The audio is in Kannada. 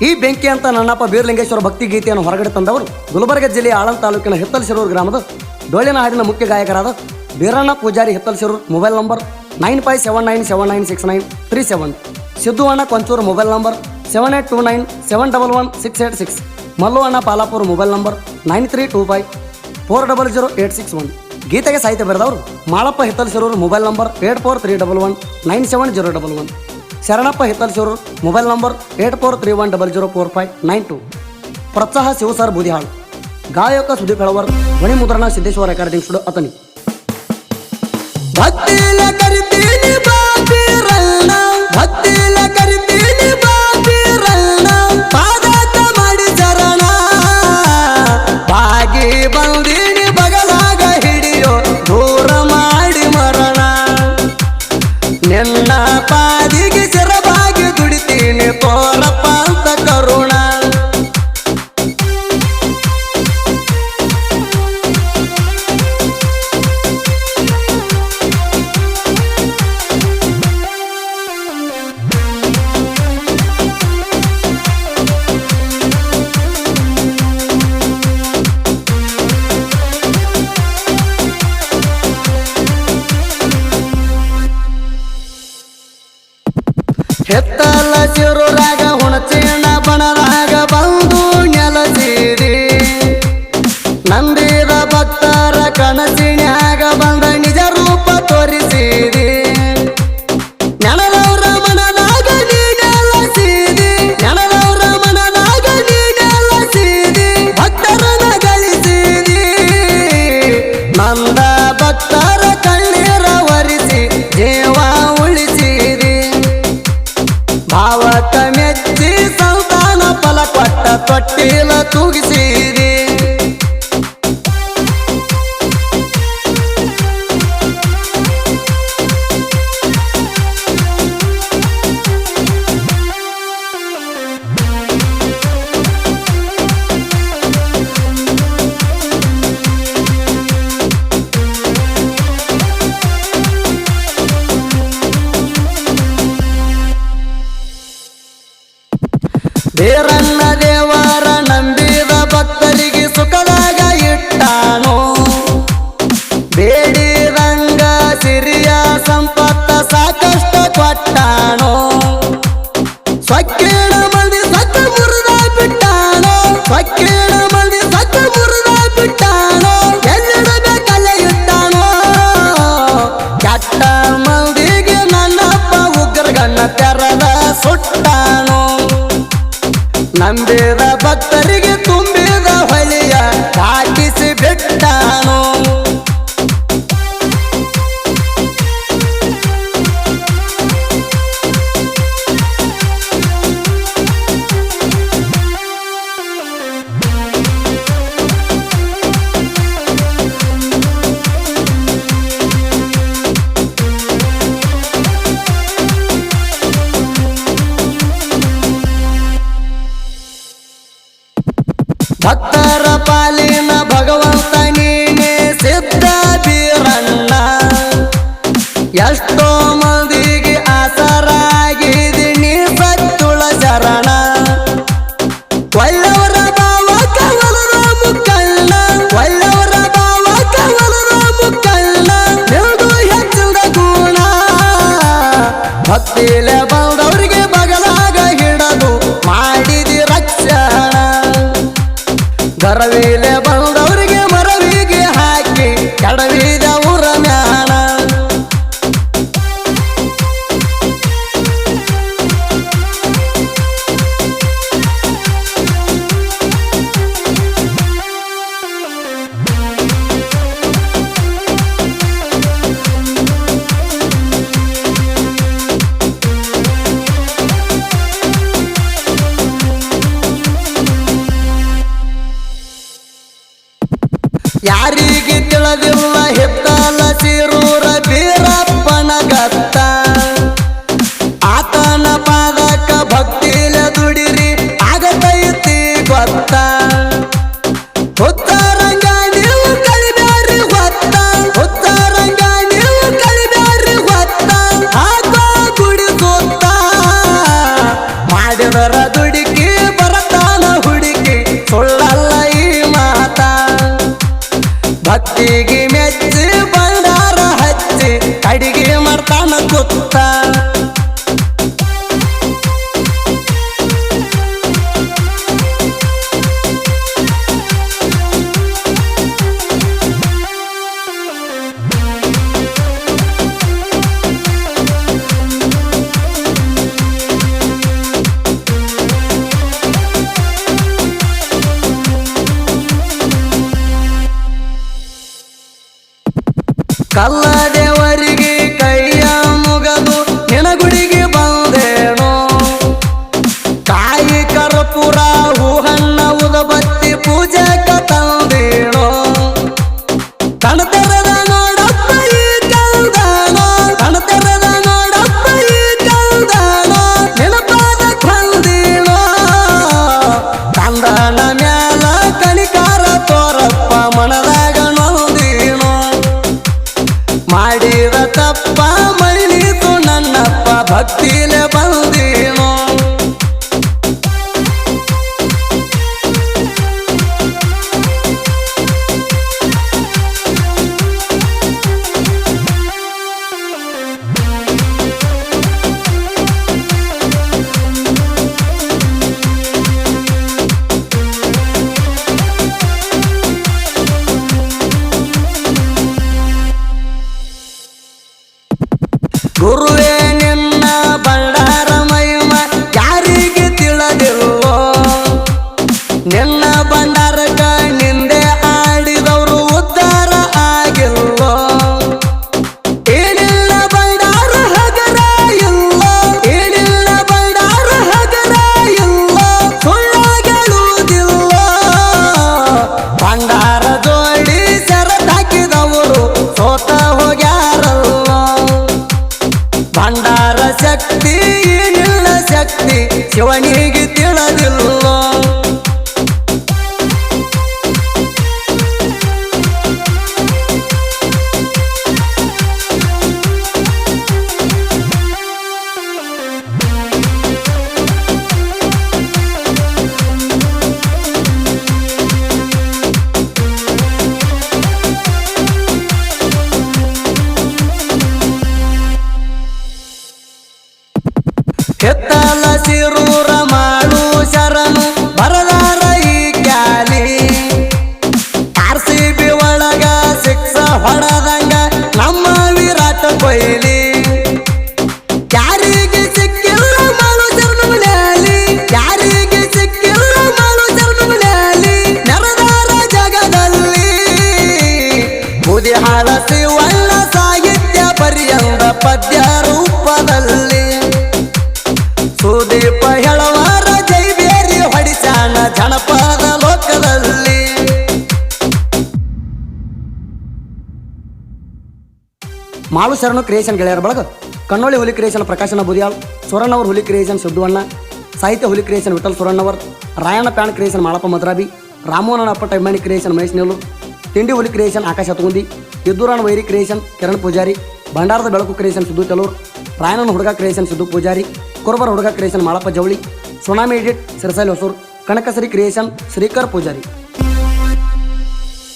ಈ ಬೆಂಕಿ ಅಂತ ನನ್ನಪ್ಪ ಬೀರಲಿಂಗೇಶ್ವರ ಭಕ್ತಿ ಗೀತೆಯನ್ನು ಹೊರಗಡೆ ತಂದವರು ಗುಲ್ಬರ್ಗ ಜಿಲ್ಲೆಯ ಆಳಂದ ತಾಲೂಕಿನ ಹಿತ್ತಲಸಿರೂರು ಗ್ರಾಮದ ಡೊಳ್ಳಿನ ಹಾಡಿನ ಮುಖ್ಯ ಗಾಯಕರಾದ Biranna Pujari Hittalasirur mobile number nine five seven nine seven nine six nine three seven Siddu ಅಣ್ಣ Konchur mobile number seven eight two nine seven double one six eight six Mallu ಅಣ್ಣ Palapur mobile number nine three two five four double zero eight six one ಗೀತೆಗೆ ಸಾಹಿತ್ಯ ಬರೆದವರು Malappa Hittalasirur mobile number eight four three double one nine seven zero double one Sharanappa Hittalsur mobile number eight four three one double zero four five nine two ಪ್ರೋತ್ಸಾಹ ಶಿವಸರ್ ಬೂದಿಹಾಳ್ ಗಾಯಕ ಸುದೀಪ್ ಹೆಳವರ್ ಧ್ವನಿ ಮುದ್ರಣ ಸಿದ್ದೇಶ್ವರ ರೆಕಾರ್ಡಿಂಗ್ ಸ್ಟುಡಿಯೋ ಅತನಿ ಭಕ್ತಿಲ ತೊಟ್ಟಿಲ ತೂಗಿಸಿರಿ. ಬೇರನ್ನ ನಂಬಿದ ಭಕ್ತರಿಗೆ ಭಕ್ತರ ಪಾಲಿನ ಭಗವಂತ ನೀನೆ ಸಿದ್ಧ ಬೀರಣ್ಣ. ಎಷ್ಟೋ ಮಂದಿಗೆ ಆಸರಾಗಿದಿ ನೀ ಸತ್ತುಳ ಶರಣ. ಒಳ್ಳವರ ಭಾವ ಕವಲರ ಮುಕ್ಕಣ್ಣ ಒಳ್ಳವರ ಭಾವ ಕವಲರ ಮುಕ್ಕಣ್ಣ ನಿಲ್ದು ಹೆಚ್ಚಿದ ಗುಣ. ಭಕ್ತಿಲೆ tarde ಯಾರಿಗೆ ತಿಳಿದಿಲ್ಲ ಹೆತ್ತಲ ಸಿರೂರ Iggy ಕಲ್ಲ ನನ್ನಪ್ಪ ಭಂಡಾರ ಶಕ್ತಿ ಏನಿಲ್ಲ ಶಕ್ತಿ ಶಿವನಿಗೆ ತಿಳಿದಿಲ್ಲ ಮಾಳು ಶರಣು ಕ್ರಿಯೇಷನ್ ಗೆಳೆಯರ ಬಳಗ ಕಣ್ಣೋಳಿ ಹುಲಿ ಕ್ರಿಯೇಷನ್ ಪ್ರಕಾಶನ ಬುದಿಯಾಳ್ ಸೊರಣ್ಣವರ್ ಹುಲಿ ಕ್ರಿಯೇಷನ್ ಸಿದ್ದುವಣ್ಣ ಸಾಹಿತ್ಯ ಹುಲಿ creation Vithal Soranavar Rayanna fan creation Malappa Madrabi ರಾಮೋಹನ ಅಪ್ಪ ಟೈಮಣಿ ಕ್ರಿಯೇಷನ್ ಮಹೇಶ್ ನೆಲ್ಲೂರ್ ತಿಂಡಿ ಹುಲಿ ಕ್ರಿಯೇಷನ್ ಆಕಾಶ ಹತ್ಗುಂದಿ ಇದ್ದೂರಾಣ ವೈರಿ ಕ್ರಿಯೇಷನ್ ಕಿರಣ್ ಪೂಜಾರಿ ಭಂಡಾರದ ಬೆಳಕು ಕ್ರಿಯೇಷನ್ ಸಿದ್ದು ತೆಲೂರ್ ರಾಯಣ್ಣನ ಹುಡುಗ ಕ್ರಿಯೇಷನ್ ಸಿದ್ದು ಪೂಜಾರಿ ಕುರುಬರ ಹುಡುಗ creation Malappa Javali tsunami edit ಸಿರಸೈಲ್ Hosur ಕನಕಸರಿ creation Shrikar Poojary